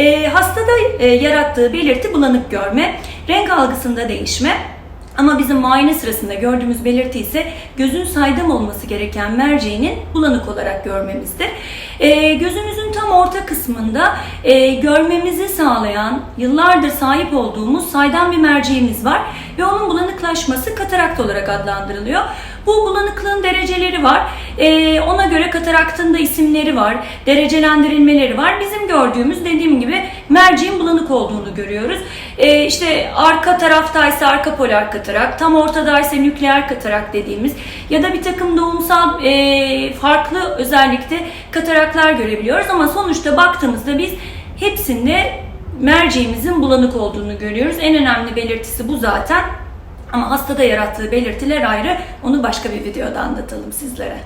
E, hastada e, yarattığı belirti bulanık görme, renk algısında değişme. Ama bizim muayene sırasında gördüğümüz belirti ise gözün saydam olması gereken merceğinin bulanık olarak görmemizdir. E, gözümüzün tam orta kısmında e, görmemizi sağlayan, yıllardır sahip olduğumuz saydam bir merceğimiz var ve onun bulanıklaşması katarakt olarak adlandırılıyor. Bu bulanıklığın dereceleri var. E, ona göre kataraktın da isimleri var, derecelendirilmeleri var. Bizim gördüğümüz dediğim gibi merceğin bulanık olduğunu görüyoruz. E, işte arka taraftaysa arka polar katarak, tam ortadaysa nükleer katarak dediğimiz ya da bir takım doğumsal e, farklı özellikte kataraklar görebiliyoruz ama sonuçta baktığımızda biz hepsinde merceğimizin bulanık olduğunu görüyoruz. En önemli belirtisi bu zaten. Ama hastada yarattığı belirtiler ayrı. Onu başka bir videoda anlatalım sizlere.